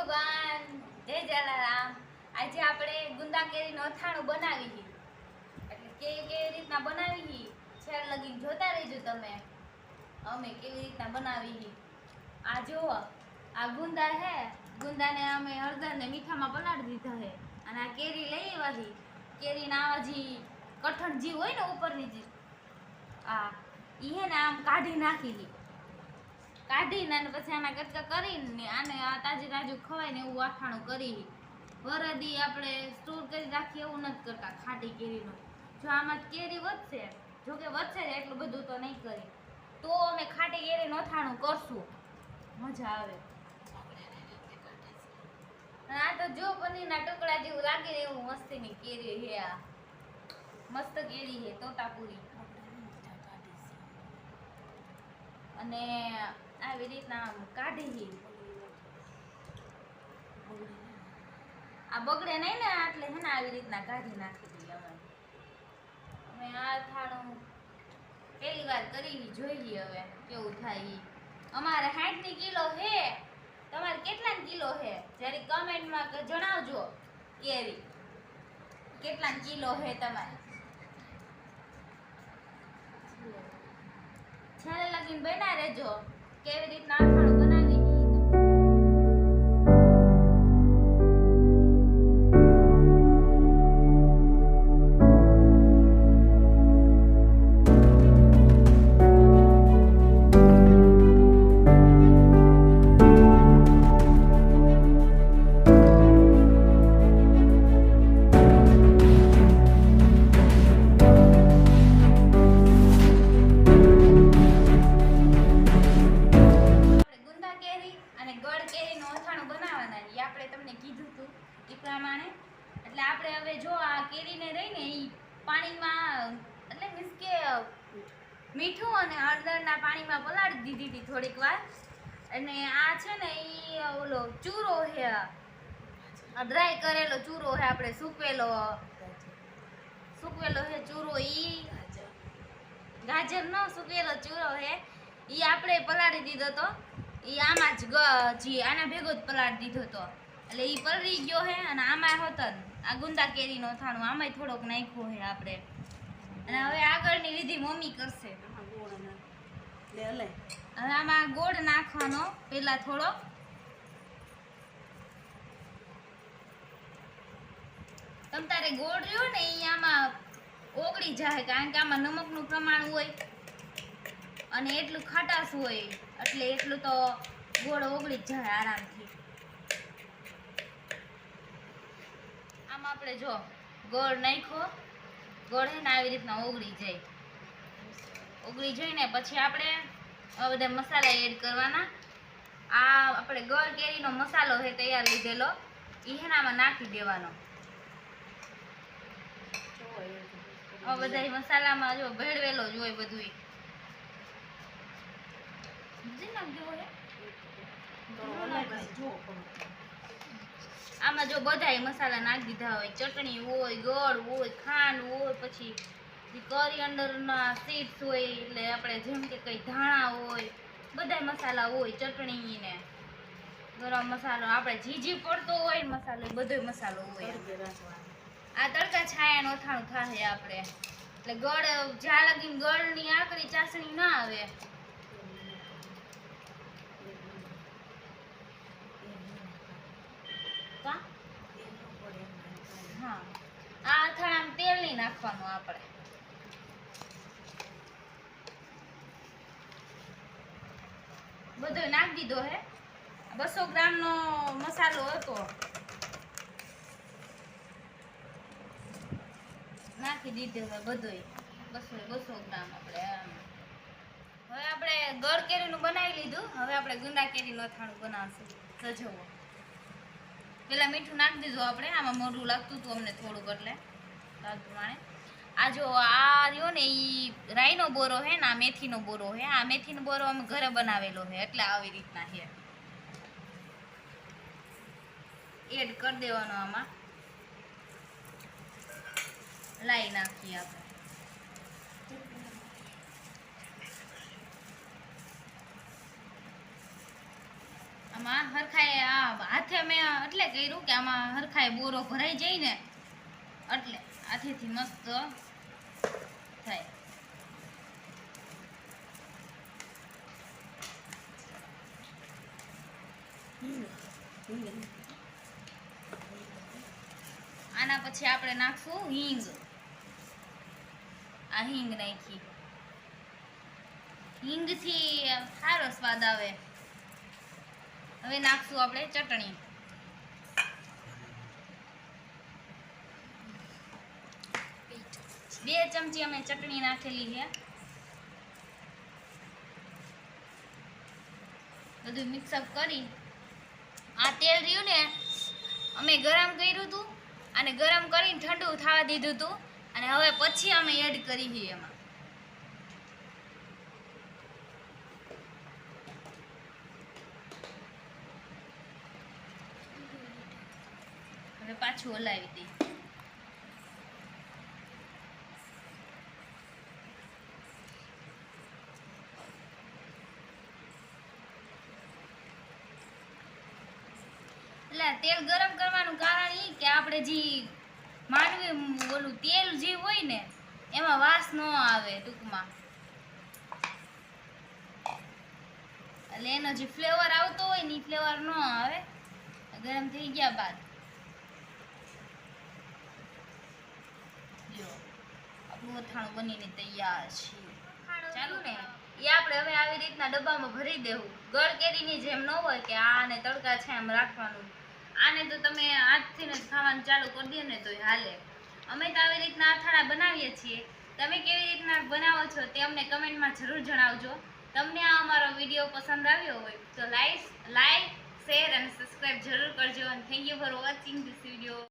ભગવાન. જય જલારામ. આજે આપણે ગુંદા કેરીનું અથાણું બનાવી હી એટલે કેવી કેવી રીતના બનાવી હી છેલ્લે લગીન જોતા રહેજો તમે. અમે કેવી રીતના બનાવી હી આ જુઓ, આ ગુંદા હે. ગુંદાને અમે હળદર ને મીઠામાં પલાળી દીધા હે. અને આ કેરી લઈ આવ્યા હી. કેરીના આવા જે કઠણ જીવ હોય ને ઉપરની જે, આ એ ને આમ કાઢી નાખી હી. કાઢીને અને પછી આના ગટકા કરીને આને તાજે તાજું ખવાય ને એવું અથાણું કરી વરદી આપણે સ્ટોર કરી રાખીએ એવું નથી કરતા, ખાટી કેરીનું. જો આમાં કેરી વધશે, જો કે વધશે જ એટલું બધું તો નહીં કરી. તો અમે ખાટી કેરી નોથાણું કરશું. મજા આવે. આ તો જો પનીરના ટુકડા જેવું લાગે ને એવું મસ્તીની કેરી હે આ. મસ્ત કેરી હે તોતાપુરી. અને આવી રીતના કાઢી આ બગડે નહીં ને એટલે હે ને આવી રીતના કાઢી નાખી દઈએ અમે. અમે આ થાળું પહેલી વાર કરી જોઈએ હવે કેવું થાય એ અમારે સાઠની કિલો હે, તમારે કેટલા કિલો હે? જ્યારે કમેન્ટમાં જણાવજો કેરી. કેટલા કિલો હે તમારે? છેલ્લે લગીન બનાવી રહેજો. કેવી રીતના અથાણું બનાવી અને ગળ કેરીનું અથાણું બનાવવાના એ આપણે તમને કીધું હતું એ પ્રમાણે. એટલે આપણે હવે જો આ કેરીને રહીને એ પાણીમાં, એટલે મીન્સ કે મીઠું અને હળદરના પાણીમાં પલાળી દીધી હતી થોડીક વાર. અને આ છે ને એ ઓલો ચૂરો છે ડ્રાય કરેલો ચૂરો છે આપણે સૂકવેલો. સૂકવેલો છે ચૂરો ઈ. ગાજર નો સૂકવેલો ચૂરો હે. ઈ આપણે પલાળી દીધો તો. ઈ આમાં જ જી આના ભેગો જ પલાળ દીધો તો. એટલે એ પલળી ગયો હે અને આમાં હતો આ ગુંદા કેરીનો થાણું આમાંય થોડોક નાખ્યો હે આપણે. અને હવે આગળની વિધિ મમ્મી કરશે. હવે આમાં ગોળ નાખવાનો પેલા થોડો. તમ તારે ગોળ રહ્યો ને આમાં ઓગળી જાય કારણ કે આમાં નમકનું પ્રમાણ હોય. અને એટલું ખટાશ હોય. એટલે એટલું તો ગોળ ઓગળી જ જાય આરામથી. આમ આપણે જો ગોળ નાખ્યો. ગોળ હે ને આવી રીતના ઓગળી જાય. ઓગળી જાય ને પછી આપણે આ બધા મસાલા એડ કરવાના. આ આપણે ગોળ કેરીનો મસાલો છે તૈયાર લીધેલો એ હેનામાં નાખી દેવાનો. બધા મસાલામાં જો ભેળવેલો જ હોય બધું આમાં જો બધા મસાલા નાખી દીધા હોય. ચટણી હોય ગળ હોય ખાંડ હોય પછી કોરિયન્ડરના સીડ્સ હોય એટલે આપણે જેમ કે કઈ ધાણા હોય બધા મસાલા હોય ચટણી ને ગરમ મસાલો. આપણે જીજી પડતો હોય મસાલો બધો મસાલો હોય આ તડકા છાયા નોથાણું થાય આપણે. એટલે ગળ જ્યાં લગી ગળની આકરી ચાસણી ના આવે કા? હા આ અથાણામાં તેલ નહીં નાખવાનું આપણે. બધું નાખી દીધો હે. બસો ગ્રામનો મસાલો હતો. નાખી દીધો હવે બધોય. બસો બસો ગ્રામ આપણે. હવે આપણે ગળ કેરીનું બનાવી લીધું. હવે આપણે ગુંદા કેરીનું અથાણું બનાવશું. સજવો પેલા મીઠું નાખી દીધું આપણે. આમાં મોઢું લાગતું હતું અમને થોડુંક એટલે. આ જો આ રહ્યો ને ઈ રાઈનો બોરો હે ને આ મેથીનો બોરો હે. આ મેથીનો બોરો અમે ઘરે બનાવેલો હે, એટલે આવી રીતના છે એડ કરી દેવાનો આમાં. લાઈ નાખીએ આપણે. આમાં હરખાએ આ હાથે મેં એટલે કર્યું કે આમાં હરખાએ બોરો ભરાઈ જાય ને એટલે. આથેથી મસ્ત થાય. આના પછી આપણે નાખશું હિંગ. આ હિંગ નાખી. હિંગથી સારો સ્વાદ આવે. હવે નાખશું આપણે ચટણી. બે ચમચી અમે ચટણી નાખેલી છે. બધું મિક્સઅપ કરી. આ તેલ રહ્યું ને, અમે ગરમ કર્યું હતું અને ગરમ કરીને ઠંડુ થવા દીધું હતું અને હવે પછી અમે એડ કરી છે એમાં. હવે પાછું હલાવી દઈ તેલ ગરમ કરવાનું કારણ એ કે આપણે જે માનવી ઓલું તેલ જે હોય ને, એમાં વાસ ન આવે ટૂંકમાં. એટલે એનો જે ફ્લેવર આવતો હોય ને ફ્લેવર ન આવે, ગરમ થઈ ગયા બાદ. આપણું અથાણું બનીને તૈયાર છે. એ આપણે હવે આવી રીતના ડબ્બામાં ભરી દેવું. ગળ કેરીની જેમ ન હોય કે આને તડકા છે એમ રાખવાનું. આને તો તમે આજથી જ ખાવાનું ચાલુ કરી દો ને તો હાલે. અમે તો આવી રીતના અથાણા બનાવીએ છીએ. તમે કેવી રીતના બનાવો છો તે અમને કમેન્ટમાં જરૂર જણાવજો. તમને આ અમારો વીડિયો પસંદ આવ્યો હોય તો લાઈક લાઈક, શેર અને સબસ્ક્રાઇબ જરૂર કરજો. અને thank you for watching this video